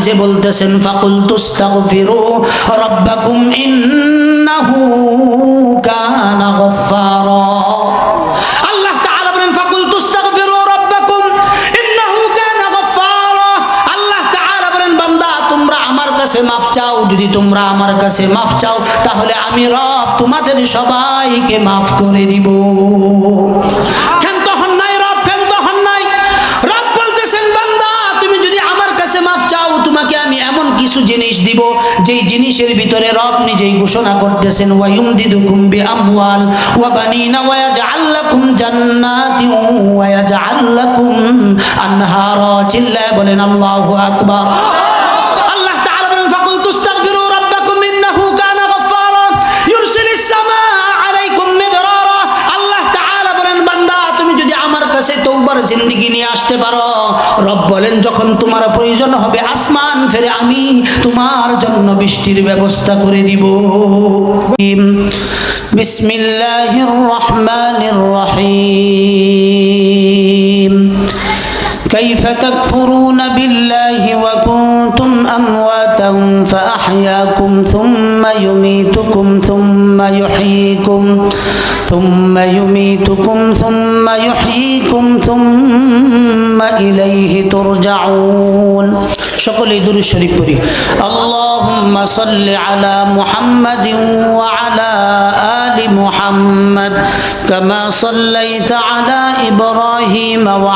নিজে বলতেছেন ফাকুল তুস্তাগফিরু রাব্বাকুম ইন্নাহু কানা গফফারা। ইন্নাহু কানা আমার কাছে মাফ চাও। যদি তোমরা আমার কাছে মাফ চাও, তাহলে আমি রব তোমাদের সবাইকে মাফ করে দিব। তোমাকে আমি এমন কিছু জিনিস দিব, যেই জিনিসের ভিতরে রব নিজেই ঘোষণা করতেছেন, ওয়ায়ুমদিদুকুম বিআমওয়াল ওয়া বানিনা ওয়া ইয়াজআল লাকুম জান্নাতিন ওয়া ইয়াজআল লাকুম আনহারা চিল্লায় বলেন, আল্লাহু আকবার আমার জিন্দিগি নিয়ে আসতে পারো। রব বলেন, যখন তোমার প্রয়োজন হবে আসমান ফেরে আমি তোমার জন্য বৃষ্টির ব্যবস্থা করে দিব। বিসমিল্লাহির রহমানির রহিম। كيف تكفرون بالله وكنتم أمواتا فأحياكم ثم يميتكم ثم يحييكم ثم يميتكم ثم يحييكم ثم إليه ترجعون সকলে দুরু শরীফ পড়ি আল্লাহুম্মা সাল্লি আলা মুহাম্মাদিন ওয়া আলা আলি মুহাম্মাদ কামা সাল্লাইতা আলা ইব্রাহিম ওয়া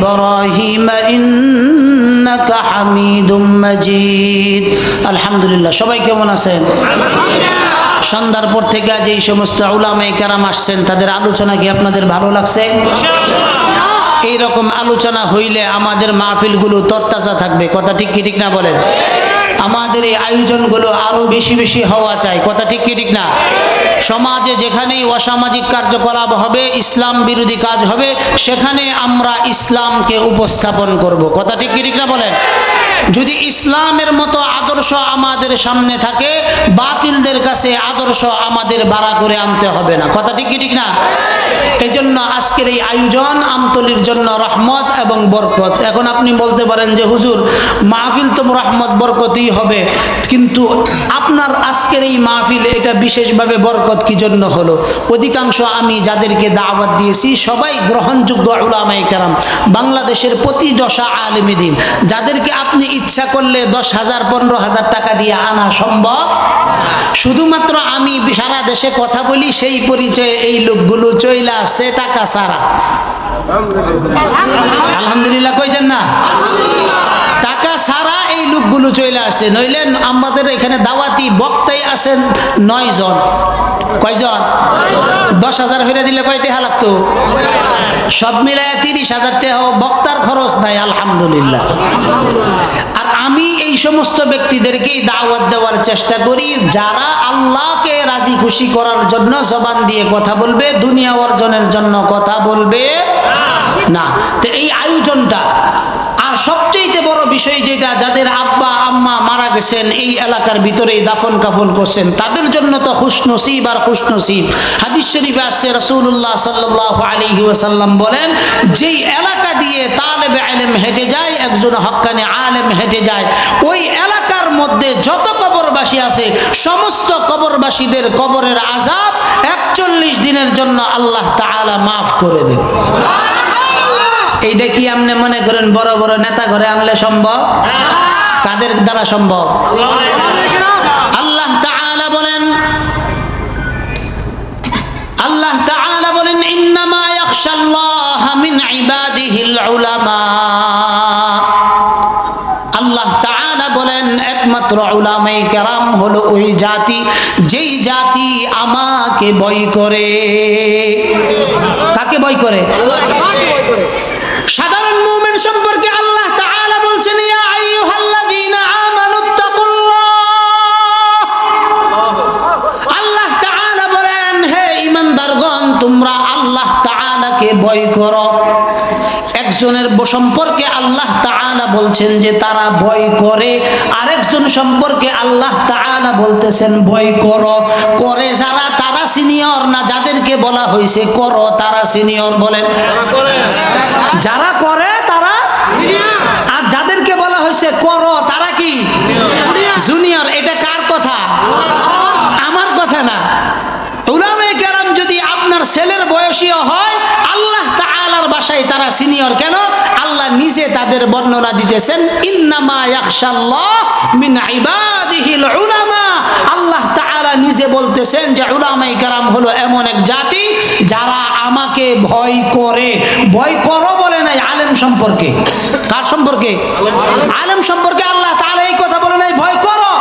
إبراهيم إنك حميد مجيد الحمد لله সবাই কেমন আছেন সন্ধ্যার পর থেকে আজ এই সমস্ত উলামাই কারাম আসছেন তাদের আলোচনা কি আপনাদের ভালো লাগছে এইরকম আলোচনা হইলে আমাদের মাহফিলগুলো তত্তাজা থাকবে কথা ঠিক কি ঠিক না বলেন আমাদের এই আয়োজনগুলো আরো বেশি বেশি হওয়া চাই কথা ঠিক কি ঠিক না সমাজে যেখানেই অসামাজিক কার্যকলাপ হবে, ইসলাম বিরোধী কাজ হবে, সেখানে আমরা ইসলামকে উপস্থাপন করব। কথা ঠিক ঠিক না বলেন? যদি ইসলামের মতো আদর্শ আমাদের সামনে থাকে, বাতিলদের কাছে আদর্শ আমাদের বাড়া করে আনতে হবে না। কথা ঠিক ঠিক না? এই জন্য আজকের এই আয়োজন আমতলির জন্য রহমত এবং বরকত। এখন আপনি বলতে পারেন যে, হুজুর, মাহফিল তো রহমত, বরকতই হবে। কিন্তু আপনার আজকের এই মাহফিল, এটা বিশেষভাবে বরকত কি জন্য হলো? অধিকাংশ আমি যাদেরকে দাওয়াত দিয়েছি, সবাই গ্রহণযোগ্য উলামাই কারাম, বাংলাদেশের প্রতি দশা আলমী দিন। যাদেরকে আপনি ইচ্ছা করলে দশ হাজার পনেরো হাজার টাকা দিয়ে আনা সম্ভব? শুধুমাত্র আমি সারা দেশে কথা বলি সেই পরিচয়ে এই লোকগুলো চইলা আসছে টাকা সারা আলহামদুলিল্লাহ। কইতেন না? সারা এই লোকগুলো চলে আসছে। নইলে আমাদের এখানে দাওয়াতি বক্তাই আছেন নয় জন কয়জন? দশ হাজার ফিরে দিলে কয় টাকা লাগতো সব মিলায় তিরিশ হাজার টাকা বক্তার খরচ নাই, আলহামদুলিল্লাহ। আর আমি এই সমস্ত ব্যক্তিদেরকেই দাওয়াত দেওয়ার চেষ্টা করি, যারা আল্লাহকে রাজি খুশি করার জন্য জবান দিয়ে কথা বলবে, দুনিয়া অর্জনের জন্য কথা বলবে। না, তো এই আয়োজনটা আর সবচেয়ে বড় বিষয় যেটা, যাদের আব্বা, আম্মা মারা গেছেন, এই এলাকার ভিতরেই দাফন কাফন করছেন, তাদের জন্য তো খুশনসিব আর খুশনসিব। হাদিস শরীফে আসছে রসুল্লাহ সাল্লাহ আলী ওয়াসাল্লাম বলেন, যেই এলাকা দিয়ে তালেবে আলেম হেঁটে যায়, একজন হক্কানে আলেম হেঁটে যায়, ওই এলাকার মধ্যে যত কবরবাসী আছে, সমস্ত কবরবাসীদের কবরের আজাব একচল্লিশ দিনের জন্য আল্লাহ তাআলা মাফ করে দেন। এইটা কি আপনি মনে করেন বড় বড় নেতা ঘরে আনলে সম্ভব? কাদের দ্বারা সম্ভব? আল্লাহ তাআলা বলেন, আল্লাহ তাআলা বলেন, ইন্নামা ইয়াখশাল্লাহ মিন ইবাদিহিল উলামা। আল্লাহ বলেন, একমাত্র উলামাই কেরাম হলো ওই জাতি, যেই জাতি আমাকে ভয় করে। কাকে ভয় করে? সাধারণ সম্পর্কে আল্লাহ তাআলা বলছেন যে তারা ভয় করে। আরেকজন সম্পর্কে আল্লাহ তাআলা বলতেছেন, ভয় করো। করে যারা তারা সিনিয়র না, যাদেরকে বলা হয়েছে, করো তারা সিনিয়র বলেন যারা করে তারা আর যাদেরকে বলা হয়েছে করো তারা কি জুনিয়র এটা কার কথা আমার কথা না উলামে কেরাম যদি আপনার ছেলের বয়সীয় হয় আল্লাহ তাআলার বাসায় তারা সিনিয়র কেন আল্লাহ নিজে তাদের বর্ণনা দিতেছেন আল্লাহ নিজে বলতেছেন যে উলামাই কারাম হলো এমন এক জাতি যারা আমাকে ভয় করে। ভয় করো বলে নাই, আলেম সম্পর্কে। কার সম্পর্কে? আলেম সম্পর্কে। আল্লাহ তাআলা এই কথা বলে নাই, ভয় করো।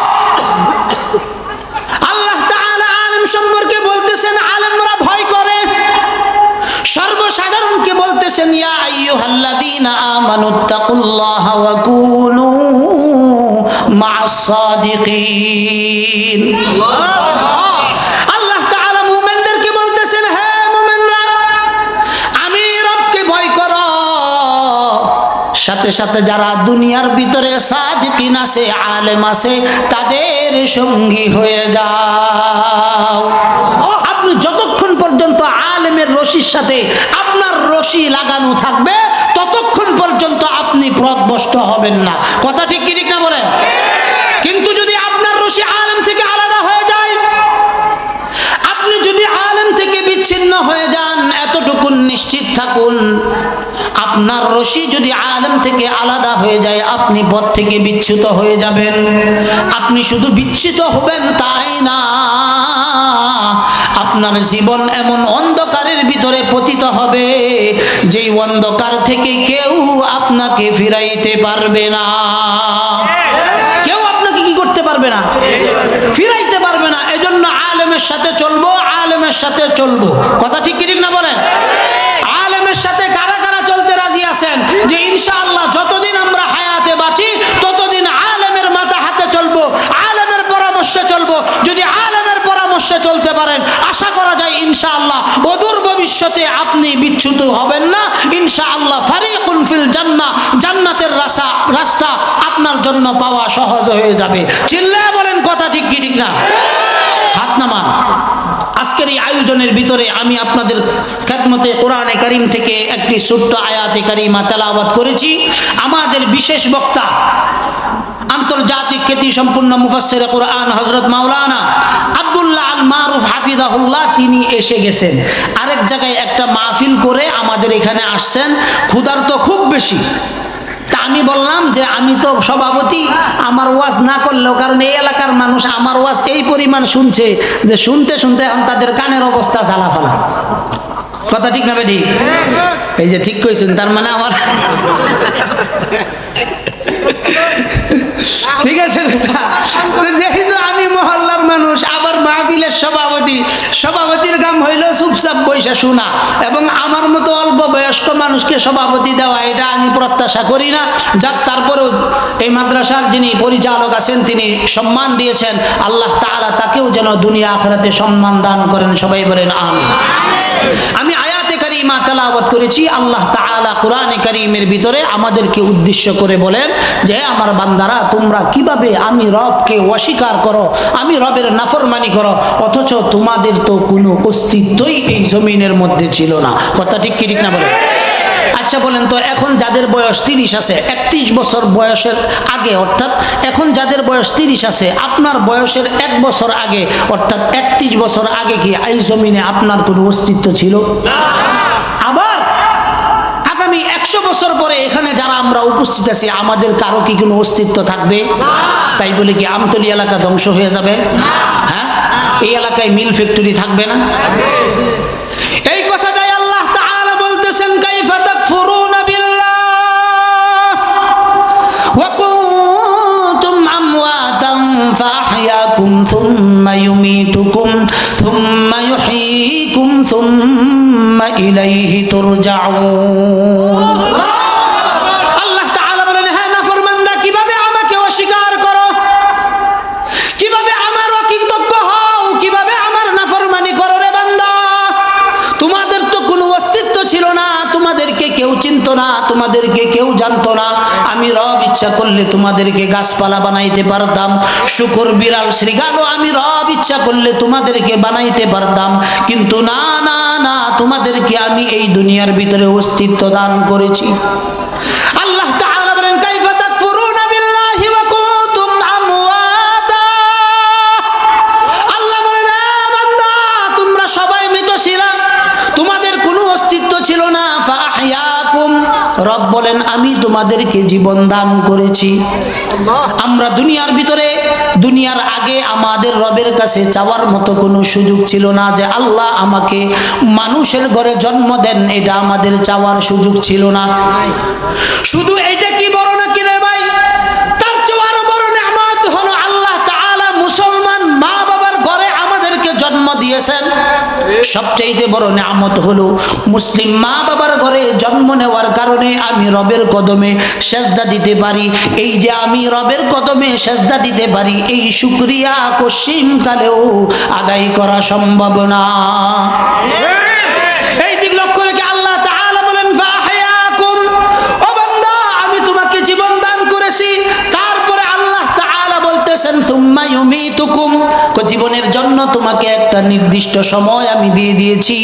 সাথে সাথে যারা দুনিয়ার ভিতরে সাদিকিন আছে, আলেম আছে, তাদের সঙ্গী হয়ে যাও। আপনি যতক্ষণ রশির সাথে আপনার রশি লাগানো থাকবে, ততক্ষণ পর্যন্ত আপনি পথভ্রষ্ট হবেন না। কথা ঠিক কি ঠিক না বলেন? কিন্তু যদি আপনার রশি আলেম থেকে আলাদা হয়ে যায়, আপনি যদি আলেম থেকে বিচ্ছিন্ন হয়ে যান, এতটুকুন নিশ্চিত থাকুন। আপনার রশি যদি আলেম থেকে আলাদা হয়ে যায়, আপনি পথ থেকে বিচ্ছুত হয়ে যাবেন। আপনি শুধু বিচ্ছিত হবেন তাই না। আপনার জীবন এমন অন্ধকারের ভিতরে পতিত হবে, যেই অন্ধকার থেকে কেউ আপনাকে ফিরাইতে পারবে না। কেউ আপনাকে কি করতে পারবে না? ফিরাইতে পারবে না। এজন্য আলেমের সাথে চলবো, আলেমের সাথে চলবো। কথা ঠিক কি ঠিক না বলেন আলেমের সাথে কারা কারা চলতে রাজি আছেন যে ইনশাআল্লাহ যতদিন আমরা হায়াতে বাঁচি, ততদিন আলেমের মাথা হাতে চলবো, আলেমের পরামর্শে চলবো। যদি আলেমের পরামর্শে চলতে পারেন, আশা করা যায় ইনশাআল্লাহ অদূর ভবিষ্যতে আপনি বিচ্ছুত হবেন না। ইনশাআল্লাহ ফারিকুন ফিল জান্নাহ জান্নাতের রাস্তা রাস্তা আপনার জন্য পাওয়া সহজ হয়ে যাবে। চিল্লায় বলেন কথা ঠিক কি ঠিক না? হাত নামান। আজকের এই আয়োজনের ভিতরে আমি আপনাদের খেদমতে কোরআনে করিম থেকে একটি ছোট্ট আয়াতে কারিমা তেলাওয়াত করেছি। আমাদের বিশেষ বক্তা, আন্তর্জাতিক খ্যাতি সম্পূর্ণ মুফাসসির কোরআন হজরত মাওলানা আব্দুল্লাহ আল মারুফ হাফিজাহুল্লাহ, তিনি এসে গেছেন। আরেক জায়গায় একটা মাহফিল করে আমাদের এখানে আসছেন। ক্ষুধার তো খুব বেশি। আমি বললাম যে আমি তো সভাপতি আমার ওয়াজ না করলেও কারণ এই এলাকার মানুষ আমার ওয়াজ এই পরিমাণ শুনছে যে শুনতে শুনতে এখন তাদের কানের অবস্থা জ্বালাফালা। কথা ঠিক না বেটি? এই যে ঠিক কইছেন তার মানে আমার ঠিক আছে দাদা? তো যেহেতু আমি মহল্লার মাহফিলের সভাপতি। সভাপতির কাম হইল চুপচাপ বৈশা শোনা এবং আমার মতো অল্প বয়স্ক মানুষকে সভাপতি দেওয়া, এটা আমি প্রত্যাশা করি না। যাক, তারপরেও এই মাদ্রাসার যিনি পরিচালক আছেন, তিনি সম্মান দিয়েছেন। আল্লাহ তাআলা তাকেও যেন দুনিয়া আখরাতে সম্মান দান করেন, সবাই বলেন আমি আমি আয়াতে কারিমা তেলাওয়াত করেছি, আল্লাহ তাআলা কোরআনে কারিমের ভিতরে আমাদেরকে উদ্দেশ্য করে বলেন যে আমার বান্দারা, তোমরা কীভাবে আমি রবকে অস্বীকার করো? আমি রবের নাফরমানি করো? অথচ তোমাদের তো কোনো অস্তিত্বই এই জমিনের মধ্যে ছিল না। কথা ঠিক কি, ঠিক না বলে? আচ্ছা বলেন তো, এখন যাদের বয়স তিরিশ আছে, একত্রিশ বছর বয়সের আগে, অর্থাৎ এখন যাদের বয়স তিরিশ আছে, আপনার বয়সের এক বছর আগে, অর্থাৎ একত্রিশ বছর আগে কি এই জমিনে আপনার কোনো অস্তিত্ব ছিল? আবার আগামী একশো বছর পরে এখানে যারা আমরা উপস্থিত আছি আমাদের কারও কি কোনো অস্তিত্ব থাকবে? তাই বলে কি আমতলি এলাকা ধ্বংস হয়ে যাবে? হ্যাঁ? এই এলাকায় মিল ফ্যাক্টরি থাকবে না? এই কথাটাই আল্লাহ তাআলা বলতেছেন কাইফা তাকফুরুনা বিল্লাহ। ওয়া কুনতুম আমওয়াতান ফাআহয়াকুম থুম্মা ইউমীতুকুম থুম্মা ইউহয়ীকুম থুম্মা ইলাইহি তুরজাউন হ্যাঁ আমাকে অস্বীকার করো? কীভাবে আমার অকৃতজ্ঞ হও? কীভাবে আমার নাফরমানি করো রে বান্দা? তোমাদের তো কোনো অস্তিত্ব ছিল না, তোমাদেরকে কেউ চিনত না, তোমাদেরকে কেউ জানতো না। আমি রব ইচ্ছা করলে তোমাদেরকে গাছপালা বানাইতে পারতাম। শুকর বিড়াল শ্রীগালও আমি রব ইচ্ছা করলে তোমাদেরকে বানাইতে পারতাম। কিন্তু না না না, তোমাদেরকে আমি এই দুনিয়ার ভিতরে অস্তিত্ব দান করেছি। আল্লাহ তাআলা বলেন, কাইফা তাকফুরুনা বিল্লাহি ওয়া কুনতুম আমওয়াতা? আল্লাহ বলেন, "এ বান্দা, তোমরা সবাই মৃত ছিলা তোমাদের কোনো অস্তিত্ব ছিল না। রব বলেন তোমাদেরকে জীবন দান করেছি। আমরা দুনিয়ার ভিতরে দুনিয়ার আগে আমাদের রবের কাছে চাওয়ার মতো কোনো সুযোগ ছিল না যে আল্লাহ আমাকে মানুষের ঘরে জন্ম দেন এটা আমাদের চাওয়ার সুযোগ ছিল না। শুধু এইটা কি বড় না কি রে ভাই তার চেয়ে আরও বড় নেয়ামত হলো আল্লাহ তাআলা মুসলমান মা বাবার ঘরে আমাদেরকে জন্ম দিয়েছেন। সবচেয়ে বড় নিয়ামত হলো মুসলিম মা বাবার ঘরে জন্ম নেওয়ার কারণে আমি রবের কদমে সেজদা দিতে পারি। এই যে আমি রবের কদমে সেজদা দিতে পারি, এই শুক্রিয়া পশ্চিমকালেও আদায় করা সম্ভব না। জীবনের জন্য তোমাকে একটা নির্দিষ্ট সময় আমি দিয়ে দিয়েছি।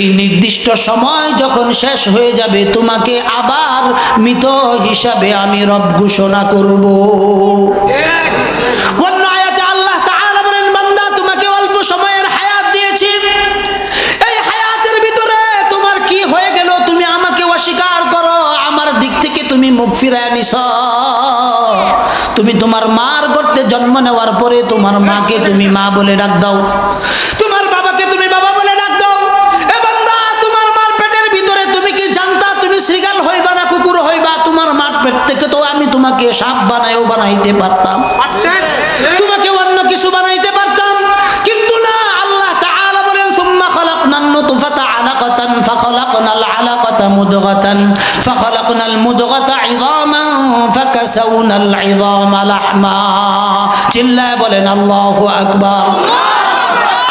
এই নির্দিষ্ট সময় যখন শেষ হয়ে যাবে, তোমাকে আবার মৃত হিসাবে আমি রব ঘোষণা করব। হায়াতের ভিতরে তোমার কি হয়ে গেল তুমি আমাকে অস্বীকার করো। আমার দিক থেকে তুমি মুখ ফিরায় নিছ। তুমি তোমার মার গর্তে জন্ম নেওয়ার পরে তোমার মাকে তুমি মা বলে ডাক দাও। তোমার বাবাকে তুমি বাবা বলে ডাক দাও। এবং তোমার মার পেটের ভিতরে তুমি কি জানতা? তুমি সিগাল হইবা না কুকুর হইবা? তোমার মার পেট থেকে তো আমি তোমাকে সাপ বানায়ও বানাইতে পারতাম। মুদগাতান, ফাখালাকনাল মুদগাতা ইযামান ফাকাসাউনাল ইযামা লাহমা। চিল্লায় বলেন, আল্লাহু আকবার।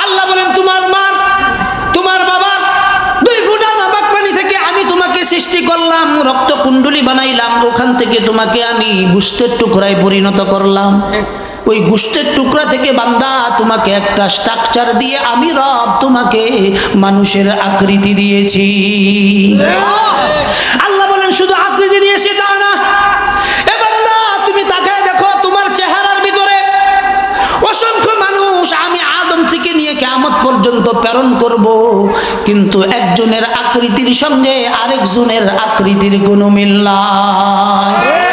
আল্লাহ বলেন, তোমার মার, তোমার বাবার দুই ফুটা নাপাক পানি থেকে আমি তোমাকে সৃষ্টি করলাম রক্ত কুণ্ডলী বানাইলাম, ওখান থেকে তোমাকে আমি গুস্তের টুকরায় পরিণত করলাম। ওই গুষ্টের টুকরা থেকে বান্দা তোমাকে একটা স্ট্রাকচার দিয়ে আমি রব তোমাকে মানুষের আকৃতি দিয়েছি। আল্লাহ বলেন, শুধু আকৃতি দিয়েছি তা না। তুমি দেখো, তোমার চেহারার ভিতরে অসংখ্য মানুষ আমি থেকে নিয়ে পর্যন্ত প্রেরণ করব। কিন্তু একজনের আকৃতির সঙ্গে আরেকজনের আকৃতির কোনো মিল নাই।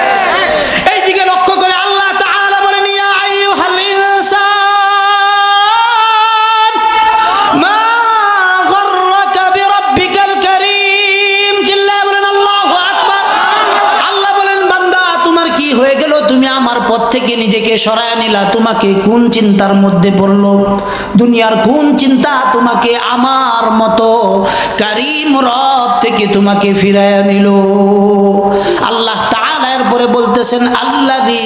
সরায় নিলা, তোমাকে কোন চিন্তার মধ্যে পড়ল? দুনিয়ার কোন চিন্তা তোমাকে আমার মতো কারিম রব থেকে তোমাকে ফিরায় নিল? আল্লাহ তাআলা এরপরে বলতেছেন, আল্লাযী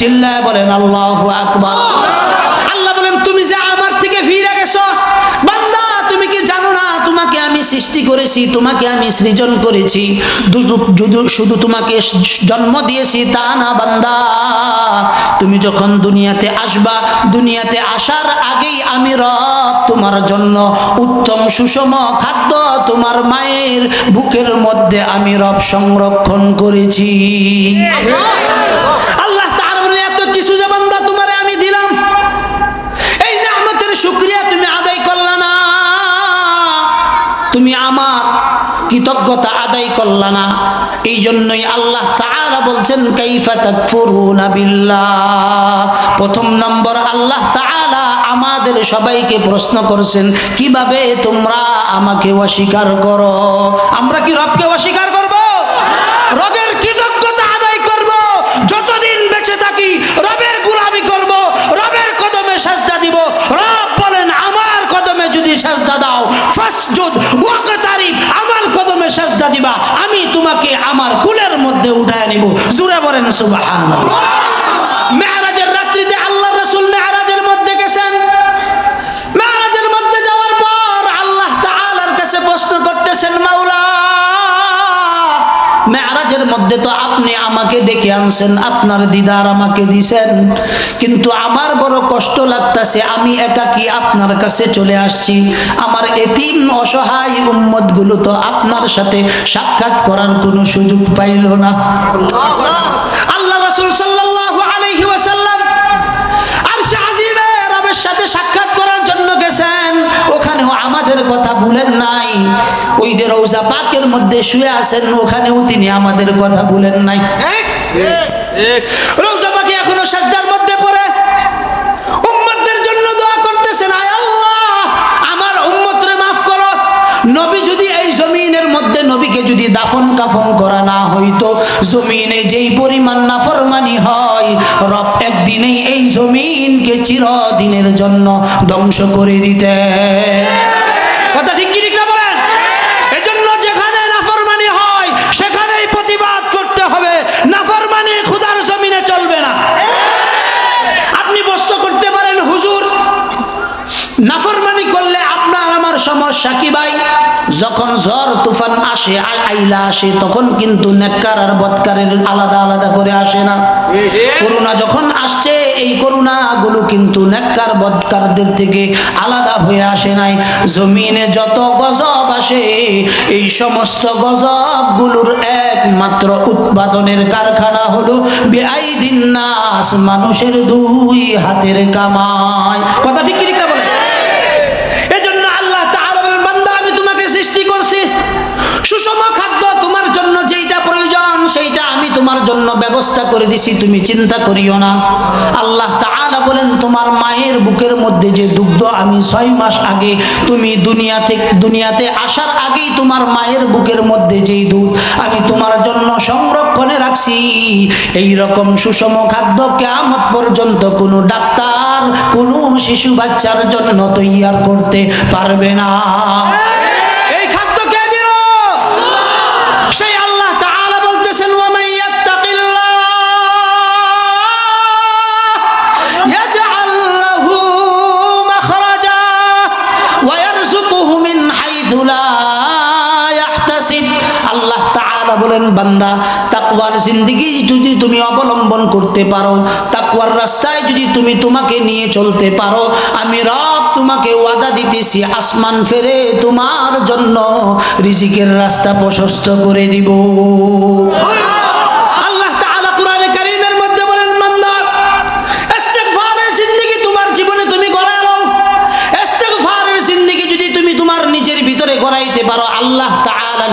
চিল্লায় বলেন, আল্লাহু আকবার আল্লাহ বলেন তুমি যে আমার থেকে ফিরে গেছো বান্দা তুমি কি জানো না তোমাকে আমি সৃষ্টি করেছি, তোমাকে আমি সৃজন করেছি। শুধু- তোমাকে জন্ম দিয়েছি, তা না বান্দা। তুমি যখন দুনিয়াতে আসবা, দুনিয়াতে আসার আগেই আমি রব তোমার জন্য উত্তম সুষম খাদ্য তোমার মায়ের বুকের মধ্যে আমি রব সংরক্ষণ করেছি। তুমি আমার কৃতজ্ঞতা আদায় করলা না। এই জন্যই আল্লাহ তাআলা বলছেন, কাইফা তাকফুরুনা বিল্লাহ। প্রথম নম্বর, আল্লাহ তাআলা আমাদের সবাইকে প্রশ্ন করছেন, কীভাবে তোমরা আমাকে অস্বীকার করো? আমরা কি রবকে অস্বীকার করব রবের কৃতজ্ঞতা আদায় করব যতদিন বেঁচে থাকি রবের গুলামি করব রবের কদমে সাজদা দিব রব বলেন আমার কদমে যদি সাজদা দাও। ফাসজুদ, ওয়াকতারিব, আমার কদমে সাজদা দিবা। আমি তোমাকে আমার কুলের মধ্যে উঠায় নিব। জুড়ে বলেন সুবহানাল্লাহ। মেয়ারাজের মধ্যে তো আপনি আমাকে ডেকে আনছেন, আপনার দিদার আমাকে দিছেন। কিন্তু আমার বড় কষ্ট লাগতাছে, আমি একাকি আপনার কাছে চলে আসছি? আমার এতিম অসহায় উম্মতগুলো তো আপনার সাথে সাক্ষাৎ করার কোনো সুযোগ পাইল না। আল্লাহ রসুল সাল্লাল্লাহু আলাইহি ওয়াসাল্লাম আরশে আজিমে রবের সাথে সাক্ষাৎ আমাদের কথা ভুলেন নাই। ওই যে রৌজা পাকের মধ্যে শুয়ে আছেন, ওখানেও তিনি আমাদের কথা ভুলেন নাই। রৌজা পাকে এখনও সাজদার মধ্যে পড়ে। জন্য দোয়া করতেছেন, আয় আল্লাহ, আমার মাফ করো। নবী যদি এই জমিনের মধ্যে নবীকে যদি দাফন কাফন করা না হইতো, জমিনে যেই পরিমাণ নাফরমানি হয়, রব একদিনেই এই জমিনকে চিরদিনের জন্য ধ্বংস করে দিতে কথা ঠিক কি ঠিক না বলেন এজন্য যেখানে নাফরমানি হয় সেখানেই প্রতিবাদ করতে হবে নাফরমানি খুদার জমিনে চলবে না আপনি বস্ত করতে পারেন হুজুর নাফরমানি করলে আপনার আমার সমস্যা কি ভাই, যখন ঝড় তুফান আসে আইলা আসে, তখন কিন্তু নেককার আর বৎকারের আলাদা আলাদা করে আসে না। করোনা যখন আসছে, এই করোনা গুলো কিন্তু নেককার বৎকারদের থেকে আলাদা হয়ে আসে নাই। জমিনে যত গজব আসে, এই সমস্ত গজবগুলোর একমাত্র উৎপাদনের কারখানা হলো বেআইদিন নাস, মানুষের দুই হাতের কামাই। কথা ঠিক কি ঠিক না বলে এজন্য আল্লাহ তাআলা বলেন বান্দা আমি তোমাকে সৃষ্টি করছি সুষম খাদ্য তোমার জন্য যেইটা প্রয়োজন, সেইটা আমি তোমার জন্য ব্যবস্থা করে দিছি, তুমি চিন্তা করিও না। আল্লাহ তাআলা বলেন, তোমার মায়ের বুকের মধ্যে যে দুগ্ধ আমি ছয় মাস আগে তুমি দুনিয়া থেকে, দুনিয়াতে আসার আগেই তোমার মায়ের বুকের মধ্যে যেই দুধ আমি তোমার জন্য সংরক্ষণে রাখছি এই রকম সুষম খাদ্য কেমন পর্যন্ত কোনো ডাক্তার, কোনো শিশু বাচ্চার জন্য তৈয়ার করতে পারবে না। বান্দা, তাকওয়ার জিন্দেগি যদি তুমি অবলম্বন করতে পারো, তাকওয়ার রাস্তায় যদি তুমি তোমাকে নিয়ে চলতে পারো, আমি রব তোমাকে ওয়াদা দিতেছি, আসমান ফেরে তোমার জন্য রিজিকের রাস্তা প্রশস্ত করে দিব আল্লাহ তাআলা কোরআনে কারীমের মধ্যে বলেন বান্দা ইস্তিগফারের জিন্দেগি তোমার জীবনে তুমি গড়ায় নাও ইস্তিগফারের জিন্দেগি যদি তুমি তোমার নিজের ভিতরে গড়াইতে পারো আল্লাহ তাআলা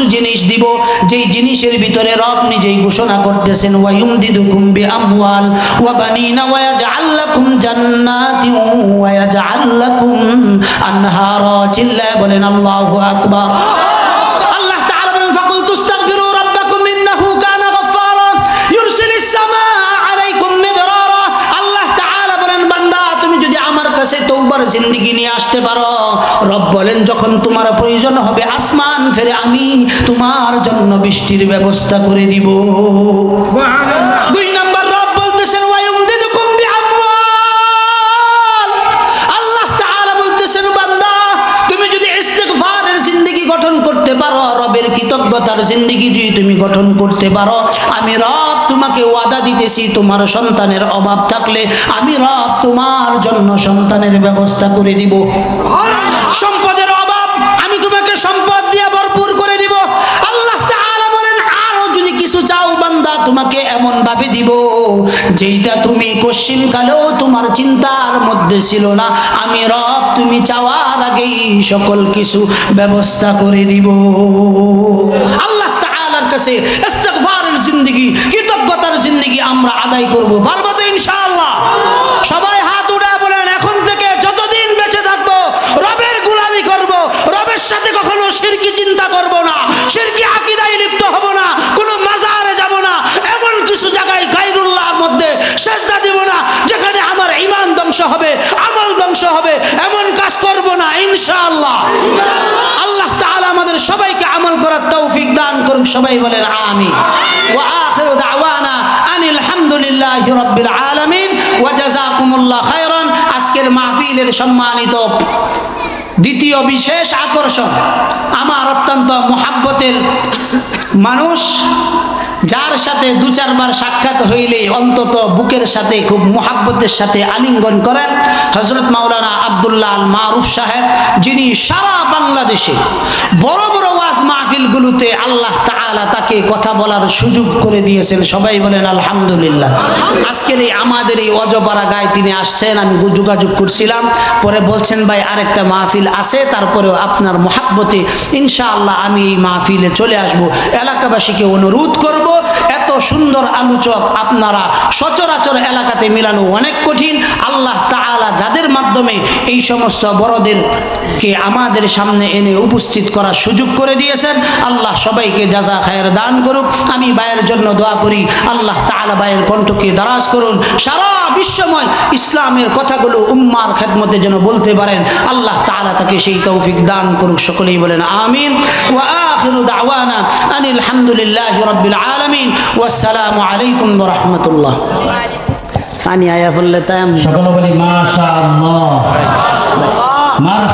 কিছু জিনিস দিব, যেই জিনিসের ভিতরে রব নিজেই ঘোষণা করতেছেন, ওয়ায়ুমদিদুকুম বিআমওয়াল ওয়া বানিনা ওয়া ইয়াজআল জান্না জান্নাতিন ওয়া ইয়াজআল লাকুম আনহারা। চিল্লায় বলেন, আল্লাহু আকবার। কাছে তওবার জিন্দেগি নিয়ে আসতে পারো। রব বলেন যখন তোমার প্রয়োজন হবে আসমান ফেরে আমি তোমার জন্য বৃষ্টির ব্যবস্থা করে দিব। দুই নাম্বার রব বলতেছেন আল্লাহ তাআলা বলতেছেন বান্দা তুমি যদি ইস্তিগফারের জিন্দেগি গঠন করতে পারো রবের কৃতজ্ঞতার জিন্দেগি যদি তুমি গঠন করতে পারো আমি রব তোমাকে ওয়াদা দিতেছি, তোমার সন্তানের অভাব থাকলে আমি রব তোমার জন্য সন্তানের ব্যবস্থা করে দিব। সম্পদের অভাব, আমি তোমাকে সম্পদ দিয়ে ভরপুর করে দিব। আল্লাহ বলেন, আরও যদি কিছু চাও বান্দা, তোমাকে এমন ভাবে দিব, যেইটা তুমি কশ্চিন কালেও তোমার চিন্তার মধ্যে ছিল না। আমি রব, তুমি চাওয়ার আগেই সকল কিছু ব্যবস্থা করে দিব। আল্লাহ তাআলার কাছে ইস্তিগফারের জিন্দেগি আমরা আদায় করব। পারব তো ইনশাআল্লাহ। সবাই হাত উঠে বলেন, এখন থেকে যতদিন বেঁচে থাকব, রবের গুলামি করব, রবের সাথে কখনো সিরকি চিন্তা করব না, সিরকি আকিদায় লিপ্ত হব না, কোনো মাজারে যাব না, এমন কিছু জায়গায় গাইরুল্লাহর মধ্যে সেজদা দিব না, যেখানে আমার ইমান ধ্বংস হবে, আমল ধ্বংস হবে, এমন কাজ করব না, ইনশাআল্লাহ। আল্লাহ তাআলা আমাদের সবাইকে আমল করার তৌফিক দান করুক, সবাই বলেন আমি ওয়া আখিরু দাওয়ানা হামদুলিল্লাহি রাব্বিল আলামিন ওয়া জাযাকুমুল্লাহ খায়রান। আজকের মাহফিলের সম্মানিত দ্বিতীয় বিশেষ আকর্ষণ, আমার অত্যন্ত মোহাব্বতের মানুষ, যার সাথে দু চারবার সাক্ষাৎ হইলে অন্তত বুকের সাথে খুব মোহাব্বতের সাথে আলিঙ্গন করেন হজরত মাওলানা আবদুল্লাহ মারুফ সাহেব, যিনি সারা বাংলাদেশে বড় বড় মাহফিলগুলোতে আল্লাহ তাআলা তাকে কথা বলার সুযোগ করে দিয়েছেন। সবাই বলেন, আলহামদুলিল্লাহ। আজকের এই আমাদের এই অজপাড়া গায়ে তিনি আসছেন, আমি যোগাযোগ করছিলাম। পরে বলছেন, ভাই, আরেকটা মাহফিল আছে, তারপরেও আপনার মহাব্বতে ইনশাআল্লাহ আমি এই মাহফিলে চলে আসব। এলাকাবাসীকে অনুরোধ করব এত সুন্দর আলোচক আপনারা সচরাচর এলাকাতে মেলানো অনেক কঠিন। আল্লাহ তাআলা যাদের মাধ্যমে এই সমস্ত বড়দেরকে আমাদের সামনে এনে উপস্থিত করার সুযোগ করে দিয়েছেন, আল্লাহ সবাইকে যাজা খায়ের দান করুক। আমি ভাইয়ের জন্য দোয়া করি, আল্লাহ তাআলা ভাইয়ের কণ্ঠকে দারাজ করুন। সারা বিশ্বময় ইসলামের কথাগুলো উম্মার খেদমতে যেন বলতে পারেন, আল্লাহ তাআলা তাকে সেই তৌফিক দান করুক, সকলেই বলেন আমিন। ওয়া আখিরু দাওয়ানা আনিল হামদুলিল্লাহি রাব্বিল আলামিন। ওয়াসসালামু আলাইকুম ওয়া রাহমাতুল্লাহ। পানি আয়া বললে তাই সকলে বলি মাশাআল্লাহ। মার